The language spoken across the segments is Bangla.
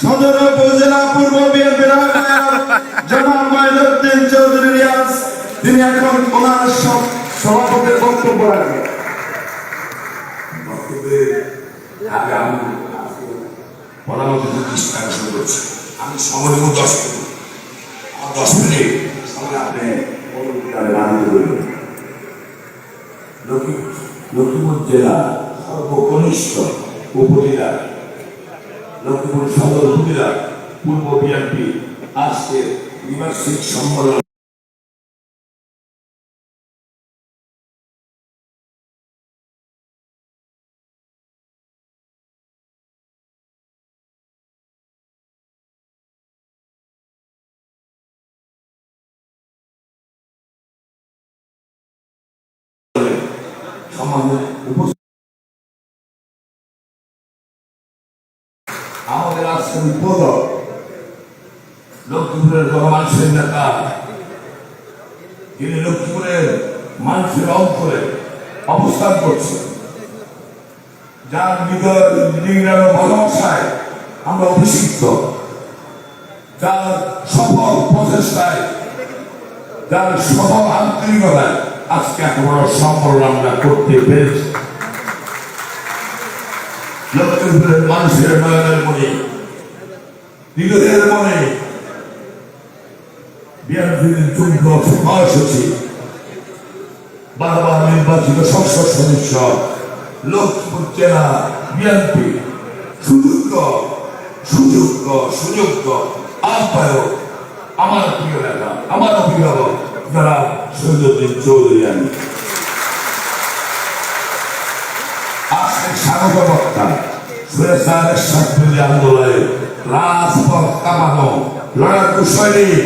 সদর উপজেলা পূর্ব বিএনপির জনাব মহিনুদ্দিন চৌধুরী রিয়াজ, তিনি এখন ওনার সভাপতির বক্তব্য রাখবেন আমি সময় দশ মিনিট। দশ মিনিট সময় আপনি লক্ষ্মীপুর জেলা সর্বকনিষ্ঠ উপজেলা। লক্ষ্মীপুর সদর উপজেলা পূর্ব বিএনপি আজকের নিবাসিক সম্মেলন। সম্মানের উপস্থিত উদ্বোধক লক্ষ্মীপুরের জনমানুষের নেতা তিনি লক্ষ্মীপুরের মানুষের অন্তরে অবস্থান করছেন যার হৃদয় ভালোবাসায় আমরা অভিষিক্ত। যার সফল প্রচেষ্টায়, যার সফল আন্তরিকতায় আজকে এত বড় সফল আমরা করতে পেরেছি। লক্ষ্মীপুরের মানুষের নয়নের মনে মনে মহাসচিব বারবার নির্বাচিত সংসদ সদস্য লক্ষ্মীপুর জেলা বিএনপি সুযোগ্য সুযোগ্য সুযোগ্য আহ্বায়ক আমার প্রিয় নেতা আমার অভিভাবক যারা সৈয়দুদ্দিন চৌধুরী আমি আজকে স্বাগত বক্তা সুরেশারের সাতপুরি আন্দোলনে রাজপথ কামানো লড়াকু সৈনিক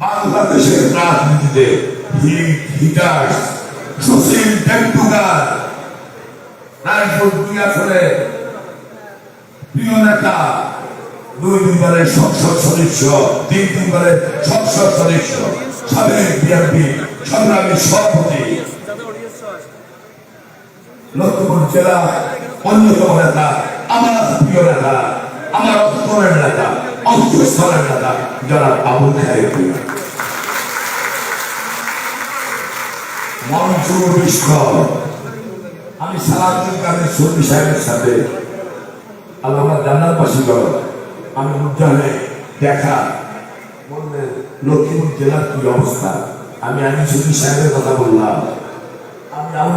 বাংলাদেশের রাজনীতিতে হিট হিটার সুশীল টেন্ডুলকার রায়পুর দুই আসলে প্রিয় নেতা দুই দুইবারের সংসদ সদস্য, তিন তিনবারের সংসদ সদস্য, সাবেক বিএনপি সংগ্রামী সভাপতি। লক্ষ্মীপুর জেলা অন্যতম নেতা আমার প্রিয় নেতা আমার অন্তরের নেতা অন্তঃস্থলের নেতা যারা আবুল খায়ের প্রিয়। মনসুর বিষ্ণ আমি সালাদুল কাদের সর্দি সাহেবের সাথে, আল্লাহ আমার জান্নাতবাসী করো আমি উদ্যানে দেখা বললেন লক্ষ্মীপুর জেলার কি অবস্থা? আমি আমি সর্দি সাহেবের কথা বললাম, আমি আবু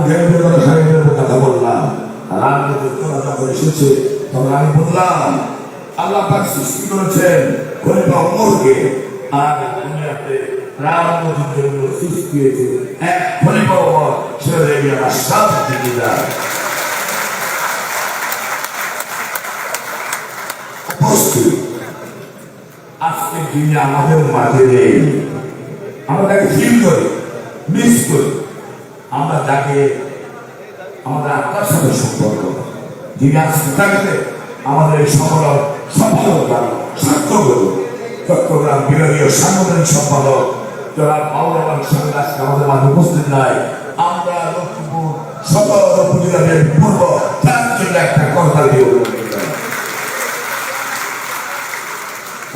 সাহেবের কথা বললাম। যখন এসেছে তখন আমি বললাম, আল্লাহ পাক সৃষ্টি করেছেন খলিফা ওমরকে আর দুনিয়াতে রামমতির জন্য সৃষ্টি হয়েছে এক খলিফা আজকে দিনে আমাদের মাঝে নেই, আমরা তাকে ফিল করি, মিস করি। আমরা যাকে আমাদের আত্মার সাথে সম্পর্ক। যিনি আজকে থাকলে আমাদের সফল সফলতা সার্থক চট্টগ্রাম বিভাগীয় সাংগঠনিক সম্পাদক যারা মাওলানা সাহেব আজকে আমাদের মাঝে উপস্থিত নাই। আমরা লক্ষ্মীপুর সদর উপজেলা বিএনপি পূর্ব তার জন্য একটা কথা দিয়ে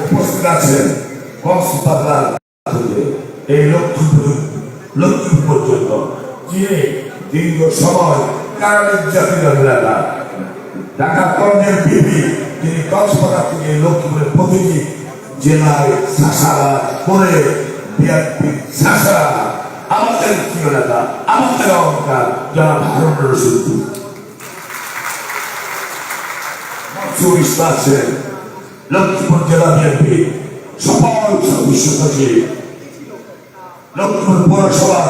উপস্থিত আছেন কক্সবাজার এই লক্ষ্মীপুর লক্ষ্মীপুর পর্যন্ত। যিনি দীর্ঘ সময় কারণের জাতির নেতা ঢাকা কর্ণের বিপি তিনি কক্সবাজার থেকে লক্ষ্মীপুরের প্রতিটি জেলায় চাষাবাদ করে চাষা আমাদের প্রিয় নেতা, আমাদের অহংকার যারা লক্ষ্মীপুর জেলা বিএনপি, সফল সদস্য সচিব। লক্ষ্মীপুর পৌরসভা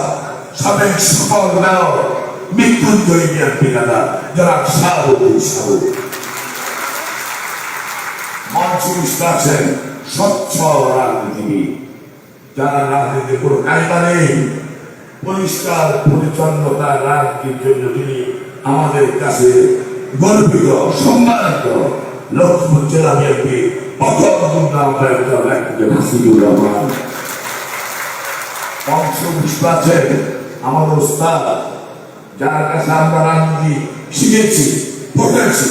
সাবেক সফল মেয়র মৃত্যুঞ্জয় নেতা যারা শাহাবুদ্দিন সাহু মঞ্চবিষ্ট আছেন স্বচ্ছ রাজনীতিবিদ, যারা রাজনীতির কোনো কায়দা নেই, পরিষ্কার পরিচ্ছন্নতা রাজনীতির জন্য তিনি আমাদের কাছে গর্বিত, সম্মানিত লক্ষ্মীপুর জেলা বিএনপি প্রথম নাম হাসিবুর রহমান। অংশ আছেন আমাদের ওস্তাদ যার কাছে আমরা রাজনীতি শিখেছি, পড়েছি,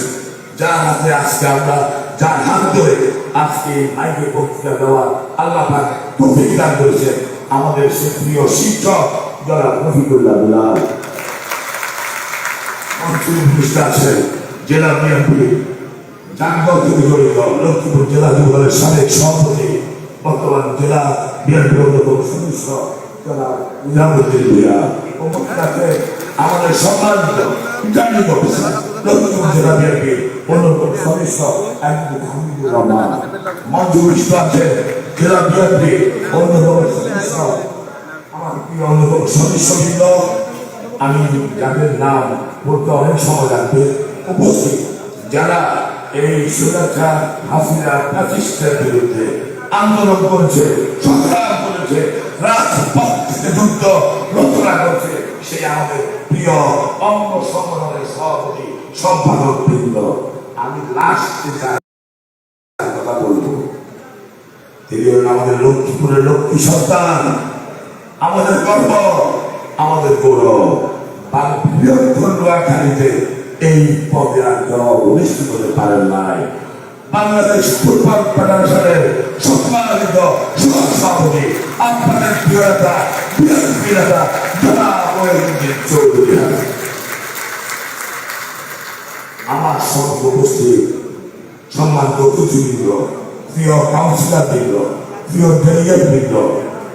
যার হাতে আজকে আমরা যার হাত ধরে আজকে মাইকে বক্তৃতা দেওয়া আল্লাহ পাক তৌফিক দান করেছেন আমাদের সে প্রিয় শিক্ষক যারা রফিকুল্লাহ বিলাল জেলা বিএনপি জেলা যুবদলের সদস্য নিজামুদ্দিন ভূয়া উপস্থিত আমাদের সম্মানিত রিটার্নিং অফিসার লক্ষ্মীপুর সদস্য সদস্যবৃন্দ আমি যাদের নাম বলতে অনেক সময় লাগবে, উপস্থিত যারা এই সুরক্ষা হাসিনা প্রাতিষ্ঠার বিরুদ্ধে আন্দোলন করেছে। সংগ্রাম করেছে রাজপথ যুদ্ধ রচনা করেছে সেই আমাদের প্রিয় অঙ্গ সংগঠনের সভাপতি সম্পাদক বৃন্দ। আমি লাস্টে কথা বলব। তিনি আমাদের লক্ষ্মীপুরের লক্ষ্মী সন্তান, আমাদের গর্ব, আমাদের গৌরব। আর বৃহত্তর নোয়াখালীতে এই পদে আর কেউ নিশ্চিত পারেন নাই। বাংলাদেশ ফুটবল ফেডারেশনের সম্মানিত সভাপতি, আপনাদের প্রিয়তা বিএনপি নেতা, জনাব মহিউদ্দিন চৌধুরী। আমার সঙ্গে উপস্থিত সম্মানিত অতিথিবৃন্দ, প্রিয় কাউন্সিলর বৃন্দ প্রিয় ডেলিগেট বৃন্দ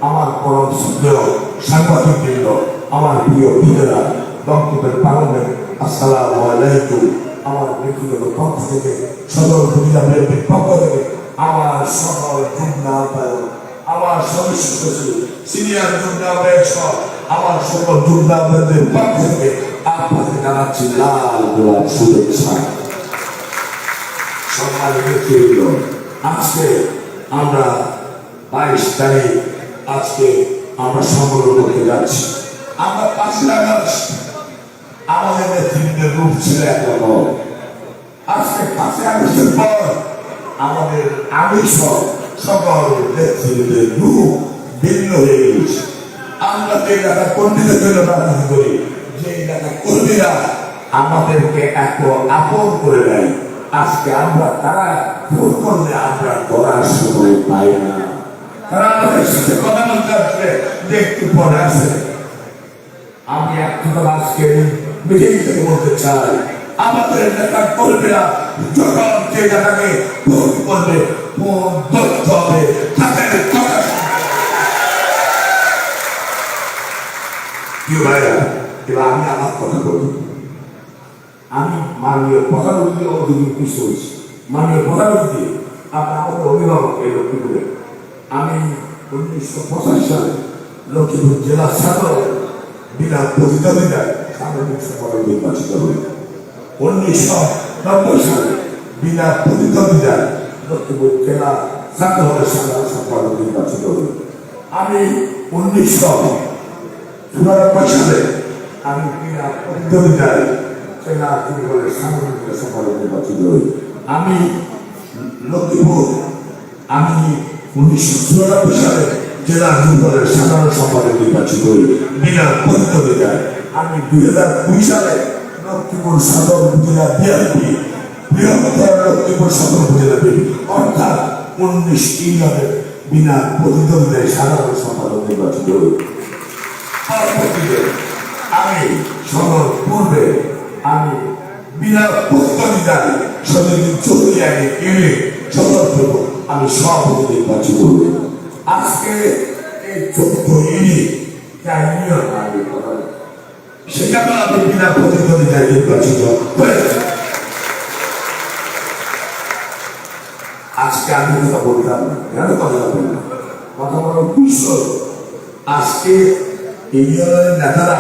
আমার পরম শ্রদ্ধেয় সাংবাদিক বৃন্দ আমার প্রিয় ভিড়েরা বক্তব্যের পালনে আসসালাম আলাইকুম। আমার ব্যক্তিগত পক্ষ থেকে সদর উপজেলার পক্ষ থেকে আমার সকল আহ্বায়ক আমার সদস্য সিনিয়র আহ্বায়ক সহ আমার সকল যুগ্না পক্ষ থেকে আপনাকে জানাচ্ছি লাল গোলাপ শুভেচ্ছা। ব্যক্তিবৃন্দ আজকে আমরা বাইশ তারিখ, আজকে আমরা সংগ্রহ করতে যাচ্ছি। আমরা পাঁচই আগস্ট আমাদের রূপ ছিল একরকম আজকে পাঁচই আগস্টের পর আমাদের আমিষ সকল নেতৃত্বের রূপ ভিন্ন হয়ে গেছে। আমরা যে এলাকা কর্মীদের জন্য রাজনীতি করি, যে এলাকা কর্মীরা আমাদেরকে এত আপন করে দেয় আজকে আমরা তারা ভোট করলে আমরা করার সময় পাই না। তারা আমাদের সাথে কথা বলতে আসলে, যে একটু পরে আসে। আমি এক কথা আজকে থেকে বলতে চাই। আমাদের নেতা কর্মীরা যখন যে জায়গাকে ভোট করবে ধরতে হবে। তাদের আমি আমার অভিভাবক এই লক্ষ্মীপুরে আমি উনিশশো পঁচাশি সালে লক্ষ্মীপুর জেলা ছাত্র বিনা প্রতিদ্বন্দ্বিতায় সাধারণ সম্পাদক নির্বাচিত উনিশশো নব্বই সালে বিনা প্রতিদ্বন্দ্বিতায় লক্ষ্মীপুর জেলা ছাত্র সাধারণ সম্পাদক নির্বাচিত হই আমি উনিশশো চুরানব্বই সালে আমি বিনা প্রতিদ্বন্দ্বিতায় জেলা যুবদলের সাংগঠনিক সম্পাদক নির্বাচিত হই আমি লক্ষ্মীপুর আমি উনিশশো চুরানব্বই সালে জেলা যুবদলের সাধারণ সম্পাদক নির্বাচিত হই। বিনা প্রতিদ্বন্দ্বিতায় আমি দুই হাজার দুই সালে লক্ষ্মীপুর সদর উপজেলা বিএনপি, বৃহত্তর লক্ষ্মীপুর সদর উপজেলা বিএনপি, অর্থাৎ উনিশ ইউনিয়নের বিনা প্রতিদ্বন্দ্বিতায় সাধারণ সম্পাদক নির্বাচিত আমি সদর পূর্বে আমি বিনা প্রতিদ্বন্দ্বিতায় সদরদিন চৌধুরী আগে এলে সদর পূর্ব আমি সভাপতি নির্বাচিত আজকে এই চতুর্থ ইউনিট, যা ইউনিয়ন আমি কথা বলি, সেখানে আমি বিনা প্রতিদ্বন্দ্বিতায় নির্বাচিত হয়েছে আজকে আমি কথা বলতাম কেন কথা বললাম। কথা বলার উদ্দেশ্য আজকে ইউনিয়নের নেতারা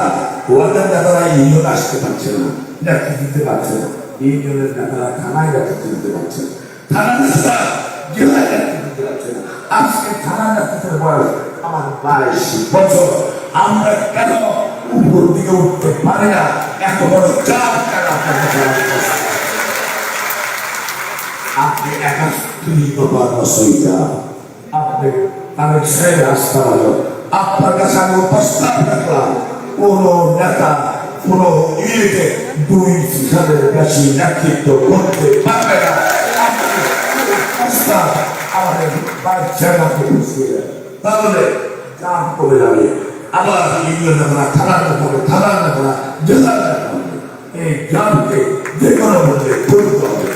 ওয়ার্ডের নেতারা ইউনিয়ন আসতে পারছে না নেতৃত্ব দিতে পারছে না। ইউনিয়নের নেতারা থানায় নেতৃত্ব দিতে পারছে না। থানা নেতারা জেলায় নেতৃত্ব দিতে পারছে না। আজকে থানা নেতৃত্বের বয়স আমার বাইশ বছর। আমরা কেন উপর দিকে উঠতে পারি না এত বড় চাপ কেন আপনার কাছে আসছে? আপনি একাত্রিত কর্মসূচিটা আপনি তাদের সেই রাস্তা হলো আপনার কাছে আমি প্রস্তাব রাখলাম কোন নেতা কোন ইউনিটে দুই সালের বেশি নেতৃত্ব করতে পারবে না আপনি ছেড়াকে বুঝিয়ে দেয় তাহলে কমে যাবে আবার নেব থানা নেব থানা না জেলা এই গ্রামকে যে কোনো মধ্যে করতে হবে।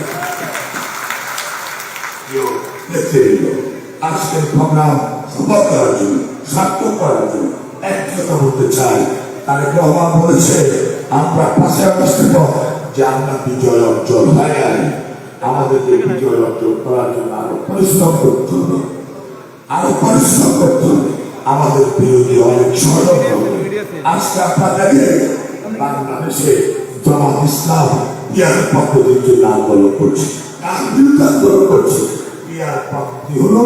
আজকের প্রোগ্রাম সফল করার জন্য, সার্থক করার জন্য এক কথা বলতে চাই। তারেক রহমান বলেছে, আমরা পাশে অবস্থিত যে আমরা বিজয় অর্জন হয় নাই, আমাদেরকে বিজয় অর্জন করার জন্য আরও পরিশ্রম করতে হবে। আরও পরিশ্রম করতে হবে। আমাদের বিরোধী অনেক ষড়যন্ত্র আজকে আপনাদেরকে বাংলাদেশে জামাত ইসলাম ইয়ার পদ্ধতির জন্য আন্দোলন করছে আন্দোলন করছে, ইয়ার পদ্ধতি হলো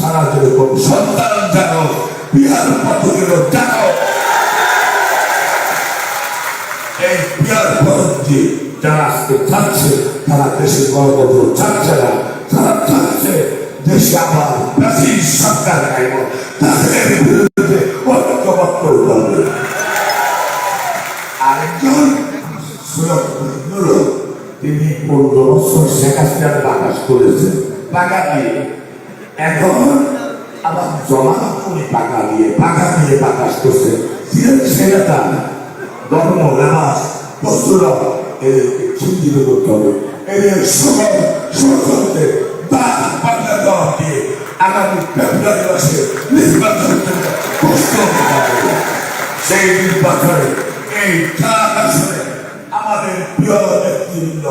সারা যেরকম সন্তান জানো বিহার পদ্ধতির জানো। এই বিহার পদ্ধতি যারা আজকে চাচ্ছে তারা দেশের গণতন্ত্র চাচ্ছে না, তারা চাচ্ছে দেশে আবার আরেকজন তিনি পনেরো বছর শেখ হাসিনার বাকাশ করেছেন টাকা দিয়ে এখন আবার জমা করে টাকা দিয়ে টাকা দিয়ে বাকাশ করছে সেটা ধর্ম নামাজ বস্তুর চিন্তিত করতে হবে এদের সকল সকলকে দান দিয়ে আগামী ফেব্রুয়ারি মাসে নির্বাচন প্রস্তুত সেই নির্বাচনে এই আসনে আমাদের প্রিয় নেতৃবৃন্দ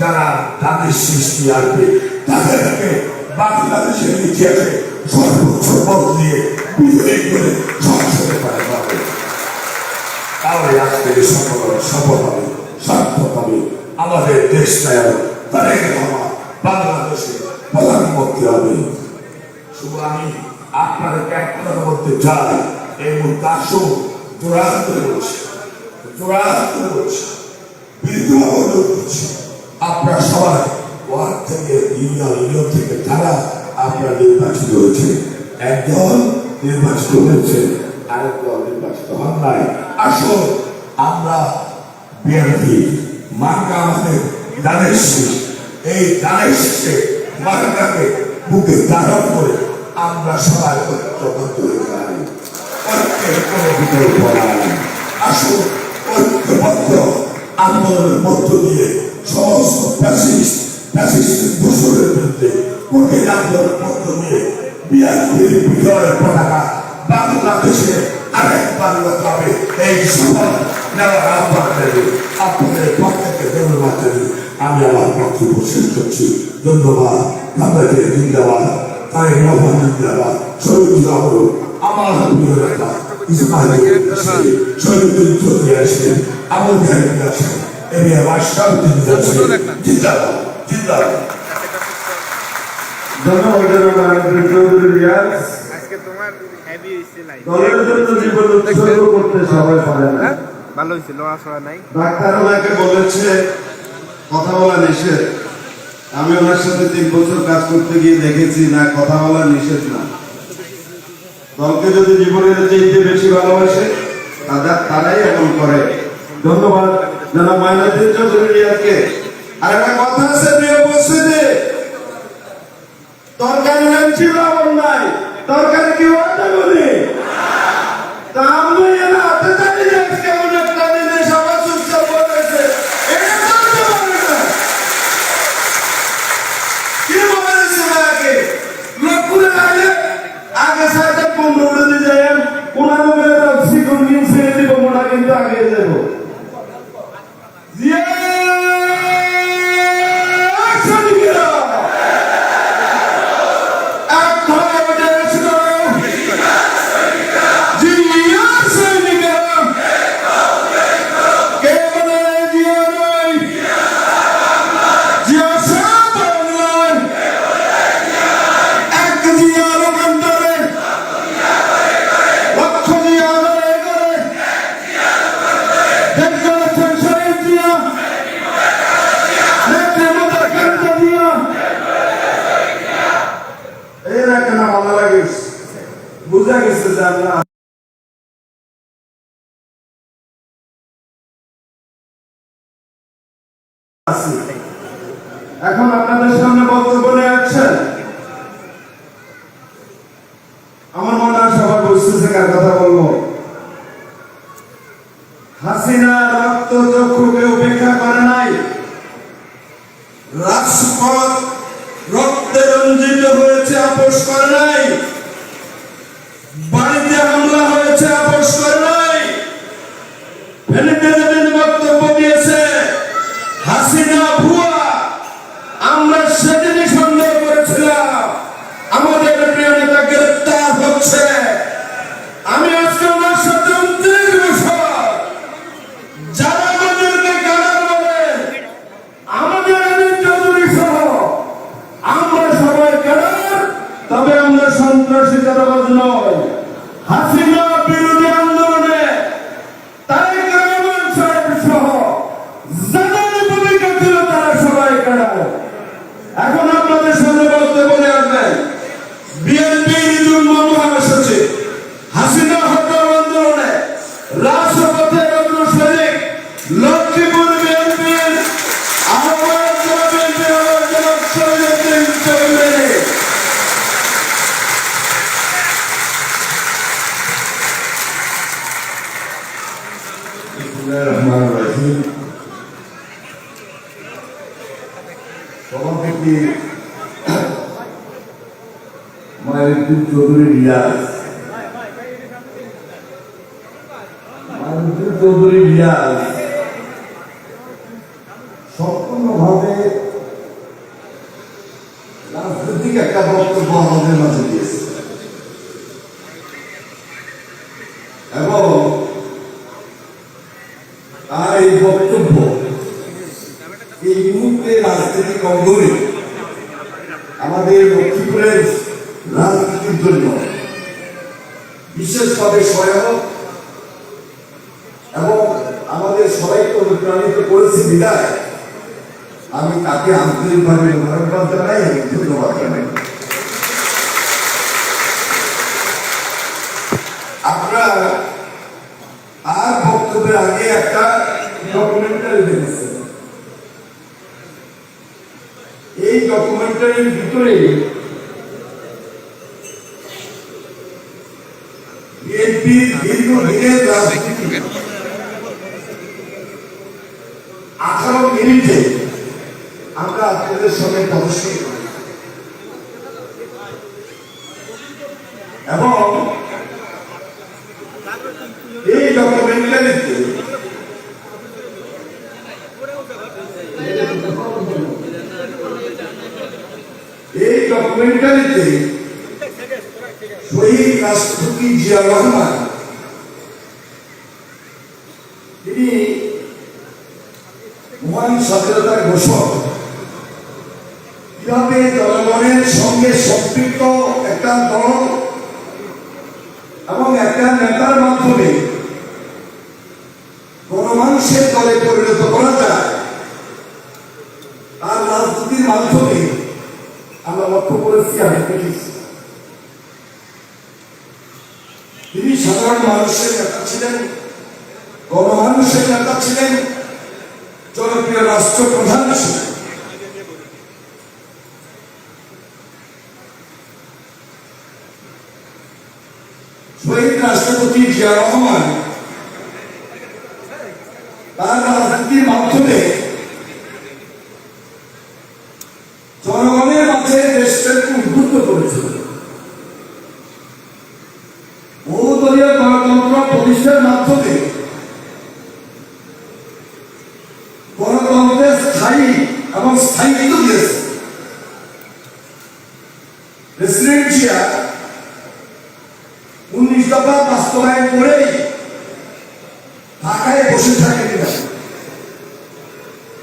যারা তাদের সৃষ্টি আসবে তাদেরকে বাংলাদেশের ইতিহাসে সর্বোচ্চ ভোট দিয়ে বিজয়ী করে সংসদে পাঠাতে হবে। তাহলে আজকে সফল সফল হবে, সার্থক হবে। আমাদের দেশ নায়ক তারেক রহমান বাংলাদেশে প্রধানমন্ত্রী হবে শুধু আমি, আপনাদেরকে এক কথা চাই এই আসুন চূড়ান্ত করছি চূড়ান্ত করছি বিদ্রোহ করছি আপনারা সবাই ওয়ার্ড থেকে, ইউনিয়ন ইউনিয়ন থেকে যারা আপনারা নির্বাচিত হয়েছে, একদল নির্বাচিত হয়েছে, আরেক দল নির্বাচিত হন নাই। আসুন, আমরা বিএনপি, মার্কা আমাদের দানের এই দানের মার্কাকে বুকে ধারণ করে আমরা সবাই ঐক্যবদ্ধ হয়ে যাই ঐক্যের কোনো বিকল্প নাই। আসুন, ঐক্যবদ্ধ আন্দোলনের মধ্য দিয়ে সমস্ত ফ্যাসিস্ট ফ্যাসিস্ট দোষরের বিরুদ্ধে কঠিন আন্দোলনের মধ্য দিয়ে বিআরপির বিজয়ের পতাকা বাংলাদেশে আরেকবার হবে এই সফল নেওয়ার আহ্বান দেবে। আপনাদের প্রত্যেককে ধন্যবাদ দেবে আমি আমার বক্তব্য শেষ করছি। ধন্যবাদ। জিন্দাবাদ তাই জিন্দাবাদ রাহুল আমার প্রিয় নেতা ইসমাইল শহীদ চৌধুরী আসেন আবুল খালিদ আসেন এরিয়া বাদশাহ আসেন জিন্দাবাদ জিন্দাবাদ ধন্যবাদ চৌধুরী রিয়াজ। আজকে তোমার হেভি হয়েছে দলের জন্য জীবন উৎসর্গ করতে সবাই পারে না। হ্যাঁ? ভালো নাই? ডাক্তার ওনাকে বলেছে কথা বলা নিষেধ। আমি ওনার সাথে তিন বছর কাজ করতে গিয়ে দেখেছি, না, কথা বলা নিষেধ না। দলকে যদি জীবনের চাইতে বেশি ভালোবাসে তাদের তারাই এমন করে। ধন্যবাদ। জানা মাইনাদিন চৌধুরী রিয়াজকে আর একটা কথা আছে, প্রিয় উপস্থিতি। তরকারি নাম ছিল আমার নাই। তরকারি কি হতে বলি? তা আমি বক্তব্য আমাদের মাঝে দিয়ে। আঠারো মিনিটে আমরা আপনাদের সঙ্গে পদস্য করি তিনি সাধারণ মানুষের নেতা ছিলেন, গণমানুষের নেতা ছিলেন, জনপ্রিয় রাষ্ট্রপ্রধান ছিলেন। শহীদ রাষ্ট্রপতি জিয়া রহমান তার রাজনীতির মাধ্যমে জনগণের মাঝে দেশটাকে উদ্বুদ্ধ করেছিল।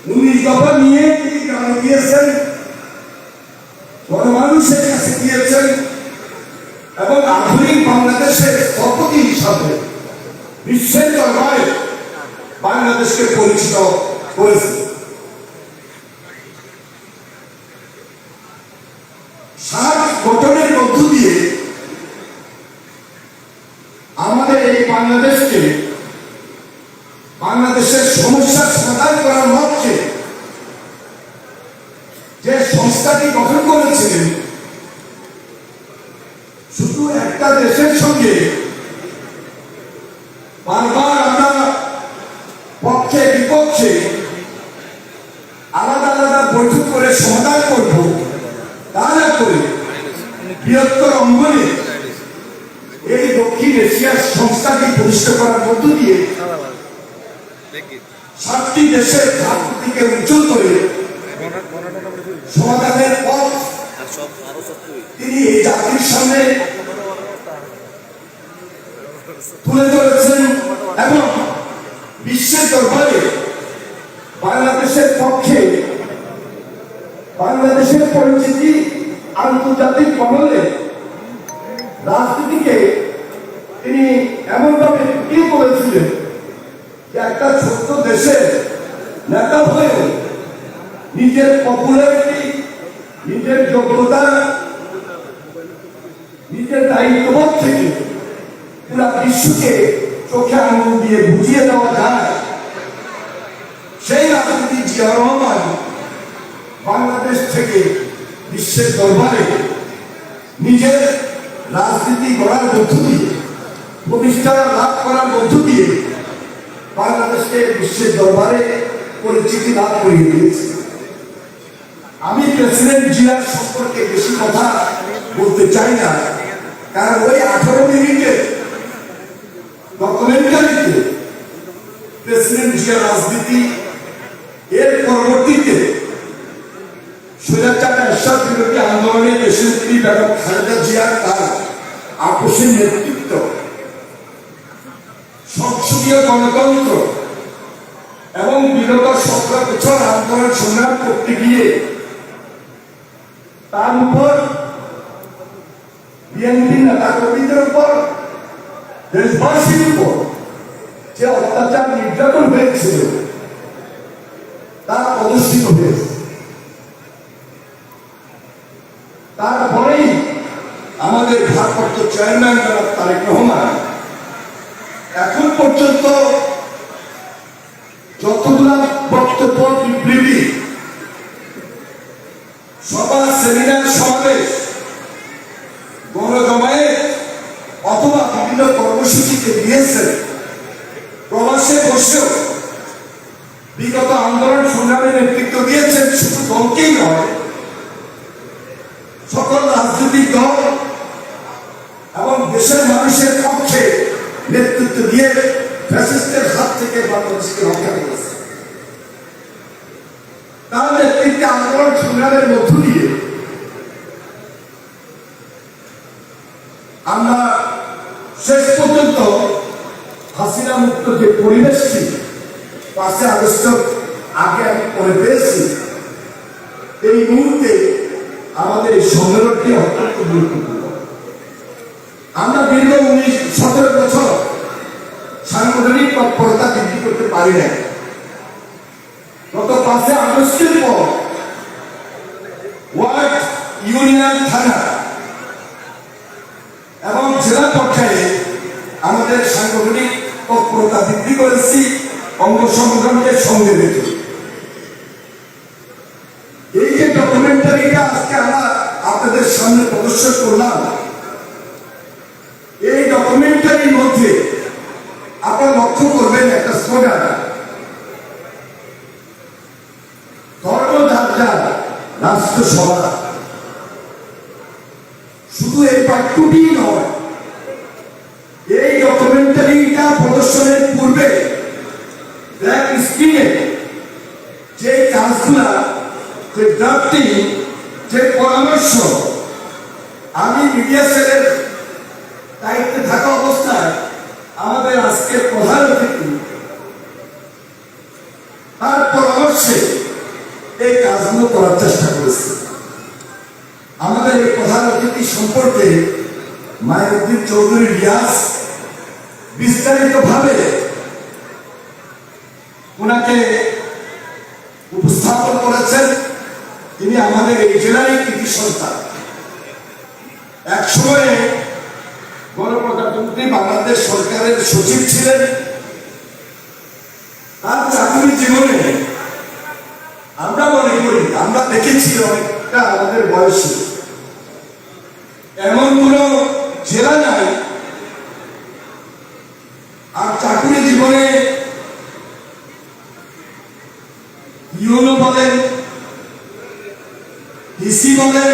উনিশ দফা নিয়ে তিনি গ্রামে গিয়েছেন, গণমানুষের কাছে গিয়েছেন এবং আধুনিক বাংলাদেশের স্থপতি হিসাবে বিশ্বের দরবারে বাংলাদেশকে পরিচিত করেছেন। এশিয়ার সংস্থাকে প্রতিষ্ঠা করার মধ্য দিয়ে সাতটি দেশের ভাবমূর্তিকে উজ্জ্বল করে সমাধানের পথ তিনি এই জাতির সামনে তুলে ধরেছেন এবং বিশ্বের দরবারে বাংলাদেশের পক্ষে বাংলাদেশের পরিচিতি আন্তর্জাতিক মহলে রাজনীতিকে তিনি এমনভাবে ফুটিয়ে বলেছিলেন যে একটা ছোট্ট দেশের নেতা হয়েও নিজের পপুলারিটি নিজের যোগ্যতা, নিজের দায়িত্ববোধ থেকে পুরা বিশ্বকে চোখে আঙুল দিয়ে বুঝিয়ে দেওয়া যায়। সেই রাজনীতি জিয়া রহমান বাংলাদেশ থেকে বিশ্বের দরবারে নিজের রাজনীতি গড়ার মধ্য দিয়ে প্রতিষ্ঠা লাভ করার মধ্য দিয়ে বাংলাদেশকে বিশ্বের দরবারে পরিচিতি লাভ করিয়ে দিয়েছে। আমি প্রেসিডেন্ট জিয়ার সম্পর্কে বেশি কথা বলতে চাই না, কারণ ওই আঠারো মিনিটে ডকুমেন্টারিতে প্রেসিডেন্ট জিয়ার রাজনীতি, এর পরবর্তীতে এরশাদ বিরোধী আন্দোলনে দেশের তিনি বেগম খালেদা জিয়ার তার আপোষের নেতৃত্ব। সংসদীয় গণতন্ত্র এবং বিগত সতেরো বছর আন্দোলন সংগ্রাম করতে গিয়ে তার উপর বিএনপি নেতা কর্মীদের উপর, দেশবাসীর উপর যে অত্যাচার নির্যাতন হয়েছিল, তা প্রদর্শিত হয়েছে। তারপরেই আমাদের ভারপ্রাপ্ত চেয়ারম্যান তারেক রহমান পর্যন্ত যতগুলা বক্তব্য বিবৃতি সভা সেমিনার সমাবেশ অথবা বিভিন্ন কর্মসূচিতে প্রবাসে বসেও বিগত আন্দোলন সংগ্রামে নেতৃত্ব দিয়েছেন শুধু দলকেই নয়, সকল রাজনৈতিক দল এবং দেশের মানুষের নেতৃত্ব দিয়ে ফ্যাসিস্টের হাত থেকে বাংলাদেশকে রক্ষা করেছে। তার নেতৃত্বে আন্দোলন সংগ্রামের মধ্য দিয়ে আমরা শেষ পর্যন্ত হাসিনা মুক্ত যে পরিবেশটি পাঁচে আগস্ট আগে আমি করে পেয়েছি, এই মুহূর্তে আমাদের এই সম্মেলনটি অত্যন্ত গুরুত্বপূর্ণ। আমরা দীর্ঘ উনিশ, সতেরো বছর সাংগঠনিক তৎপরতা বৃদ্ধি করতে পারি না গত পাঁচে আগস্টের পর ওয়ার্ড ইউনিয়ন থানা এবং জেলা পর্যায়ে আমাদের সাংগঠনিক তৎপরতা বৃদ্ধি করেছি, অঙ্গ সংগঠনকে সঙ্গে রেখে। এই যে ডকুমেন্টারিটা আজকে আমরা আপনাদের সামনে প্রদর্শন করলাম এই ডকুমেন্টারির মধ্যে আপনারা লক্ষ্য করবেন একটা স্লোগান ধর্ম যার যার রাষ্ট্র সভা শুধু এই বাক্যটি নয় এই ডকুমেন্টারিটা প্রদর্শনের পূর্বে ব্ল্যাক স্ক্রিনে যে কাজগুলা যে ড্রাফটিং যে পরামর্শ আমি মিডিয়া সেলের দায়িত্বে থাকা অবস্থায় আমাদের আজকের প্রধান অতিথি তার পরামর্শে এই কাজগুলো করার চেষ্টা করেছে আমাদের এই প্রধান অতিথি সম্পর্কে মায়াউদ্দিন চৌধুরী রিয়াজ বিস্তারিত ভাবে ওনাকে উপস্থাপন করেছেন তিনি আমাদের এই জেলারই কৃতি সন্তান। এক সময়ে গণপ্রজাতন্ত্রী বাংলাদেশ সরকারের সচিব ছিলেন তার চাকরি জীবনে আমরা মনে করি আমরা দেখেছি অনেকটা আমাদের বয়সে এমন কোন জেলা নাই আর চাকরি জীবনে ইউনো বলেন ডিসি বলেন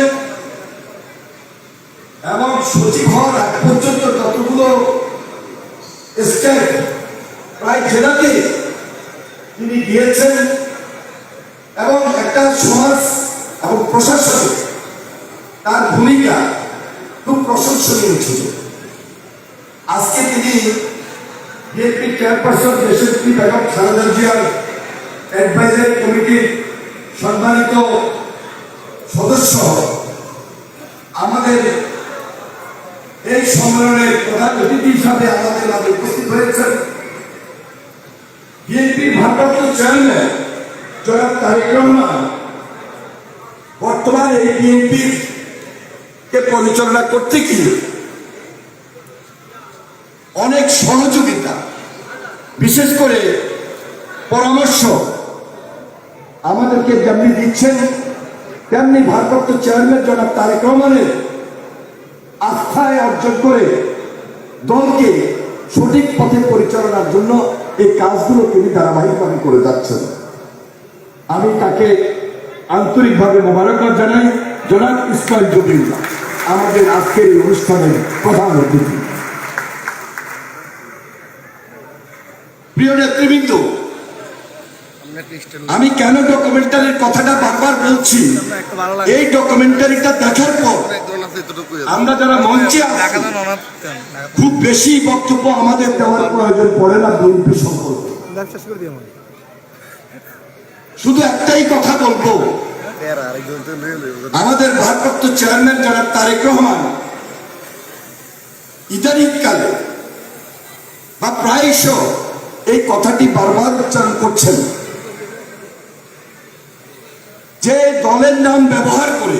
এবং সচিব হওয়ার আগ পর্যন্ত যতগুলো স্টেট প্রায় জেলাতে তিনি গিয়েছেন এবং একটা সমাজ এবং প্রশাসনে তার ভূমিকা খুব প্রশংসনীয় ছিল আজকে তিনি বিএনপি চেয়ারপারসন দেশনেত্রী বেগম জিয়ার অ্যাডভাইজারি কমিটির সম্মানিত সদস্য আমাদের এই সম্মেলনের প্রধান অতিথি হিসাবে আমাদের মাঝে উপস্থিত হয়েছেন বিএনপির ভারপ্রাপ্ত চেয়ারম্যান জনাব তারেক রহমান। বর্তমান এই বিএনপি কে পরিচালনা করতে গিয়ে অনেক সহযোগিতা বিশেষ করে পরামর্শ আমাদেরকে যেমনি দিচ্ছেন, তেমনি ভারপ্রাপ্ত চেয়ারম্যান জনাব তারেক রহমানের আস্থায় অর্জন করে দলকে সঠিক পথে পরিচালনার জন্য এই কাজগুলো তিনি ধারাবাহিকভাবে করে যাচ্ছেন। আমি তাকে আন্তরিকভাবে মোবারকবাদ জানাই। জনাব ইসমাইল জবির আমাদের আজকের এই অনুষ্ঠানের প্রধান অতিথি। প্রিয় নেতৃবৃন্দ, আমি কেন ডকুমেন্টারির কথাটা বারবার বলছি? এই ডকুমেন্টারিটা দেখার পর আমরা যারা মঞ্চে খুব বেশি বক্তব্য আমাদের দেওয়ার প্রয়োজন পড়ে না বিএনপি সম্পর্কে। শুধু একটাই কথা বলব। আমাদের ভারপ্রাপ্ত চেয়ারম্যান যারা, তারেক রহমান, ইদানিংকালে বা প্রায়শ এই কথাটি বারবার উচ্চারণ করছেন। যে দলের নাম ব্যবহার করে